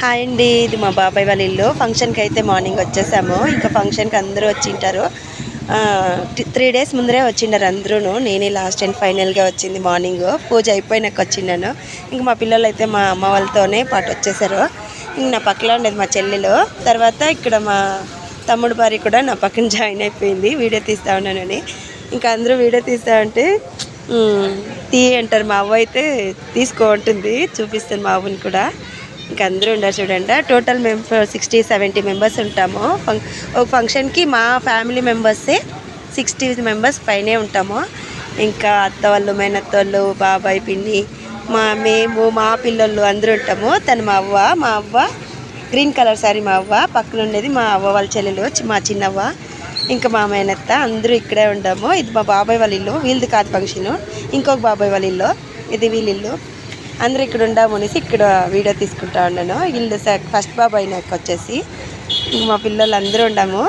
Hi అండి ఇది మా బాబాయ్ వాళ్ళ ఇల్లు. ఫంక్షన్కి అయితే మార్నింగ్ వచ్చేసాము. ఇంకా ఫంక్షన్కి అందరూ వచ్చింటారు. త్రీ డేస్ ముందరే వచ్చిండారు అందరూ నేనే లాస్ట్ అండ్ ఫైనల్గా వచ్చింది మార్నింగ్ పూజ అయిపోయినాక వచ్చిండాను. ఇంక మా పిల్లలు అయితే మా అమ్మ వాళ్ళతోనే పాటు వచ్చేసారు. ఇంక నా పక్కలో ఉండేది మా చెల్లెలు. తర్వాత ఇక్కడ మా తమ్ముడు భార్య కూడా నా పక్కన జాయిన్ అయిపోయింది. వీడియో తీస్తా ఉన్నానని. ఇంకా అందరూ వీడియో తీస్తా ఉంటే తీ అంటారు మా అవ్వ అయితే తీసుకో ఉంటుంది చూపిస్తాను మా అవ్వని కూడా. ఇంకా అందరూ ఉండరు చూడండి. టోటల్ మేము సిక్స్టీ సెవెంటీ మెంబర్స్ ఉంటాము. ఒక ఫంక్షన్కి మా ఫ్యామిలీ మెంబర్సే సిక్స్టీ మెంబర్స్ పైనే ఉంటాము. ఇంకా అత్త వాళ్ళు మేనత్త వాళ్ళు బాబాయ్ పిన్ని మా మేము మా పిల్లలు అందరూ ఉంటాము. తను మా అవ్వ మా అవ్వ గ్రీన్ కలర్ సారీ మా అవ్వ. పక్కన ఉండేది మా అవ్వ వాళ్ళ చెల్లెలు మా చిన్నవ్వ. ఇంకా మా మేనత్త అందరూ ఇక్కడే ఉంటాము. ఇది మా బాబాయ్ వాళ్ళ ఇల్లు. వీళ్ళది కాదు ఫంక్షన్ ఇంకొక బాబాయ్ వాళ్ళ ఇల్లు. ఇది వీళ్ళిల్లు అందరూ ఇక్కడ ఉండాము అనేసి ఇక్కడ వీడియో తీసుకుంటా ఉన్నాను. ఇల్లు ఫస్ట్ బాబు అయినాక వచ్చేసి మా పిల్లలు అందరూ ఉండాము